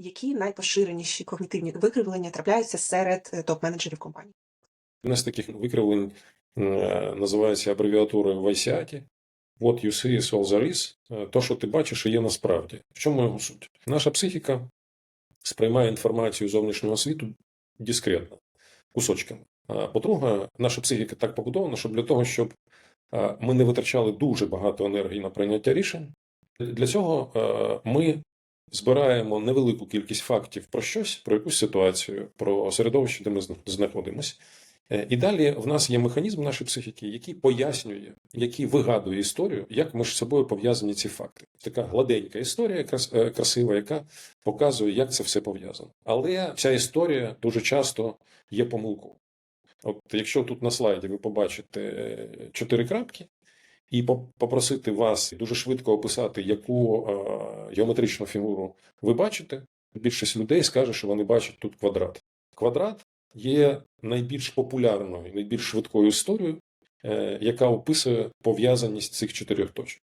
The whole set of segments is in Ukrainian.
Які найпоширеніші когнітивні викривлення трапляються серед е, топ-менеджерів компанії? Одне з таких викривлень е, називається абревіатурою Вайсіаті. What you see is all there is. Е, То, що ти бачиш, і є насправді. В чому його суть? Наша психіка сприймає інформацію зовнішнього світу дискретно, кусочками. По-друге, наша психіка так побудована, щоб для того, щоб ми не витрачали дуже багато енергії на прийняття рішень. Для цього ми збираємо невелику кількість фактів про щось, про якусь ситуацію, про середовище, де ми знаходимося. Е, І далі в нас є механізм нашої психіки, який пояснює, який вигадує історію, як між собою пов'язані ці факти. Така гладенька історія, е, красива, яка показує, як це все пов'язано. Але ця історія дуже часто є помилковою. От якщо тут на слайді ви побачите е, чотири крапки, і попросити вас дуже швидко описати, яку е, геометричну фігуру ви бачите, більшість людей скаже, що вони бачать тут квадрат. Квадрат є найбільш популярною, найбільш швидкою історією, е, яка описує пов'язаність цих чотирьох точок.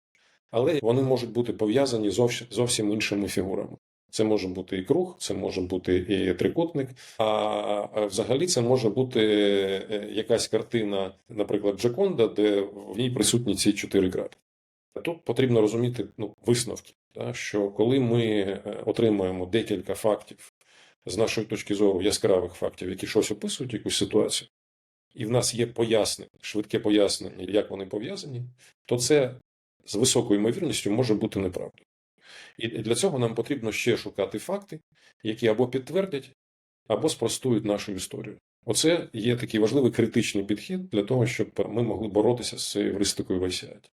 Але вони можуть бути пов'язані зовсім, іншими фігурами. Це може бути і круг, це може бути і трикутник, а взагалі це може бути е, якась картина, наприклад, Джаконда, де в ній присутні ці чотири крапки. Тут потрібно розуміти ну, висновки, та, що коли ми е, отримуємо декілька фактів з нашої точки зору яскравих фактів, які щось описують, якусь ситуацію, і в нас є пояснення, швидке пояснення, як вони пов'язані, то це з високою ймовірністю може бути неправдою. І для цього нам потрібно ще шукати факти, які або підтвердять, або спростують нашу історію. Оце є такий важливий критичний підхід для того, щоб ми могли боротися з цією ристикою в ICIAT.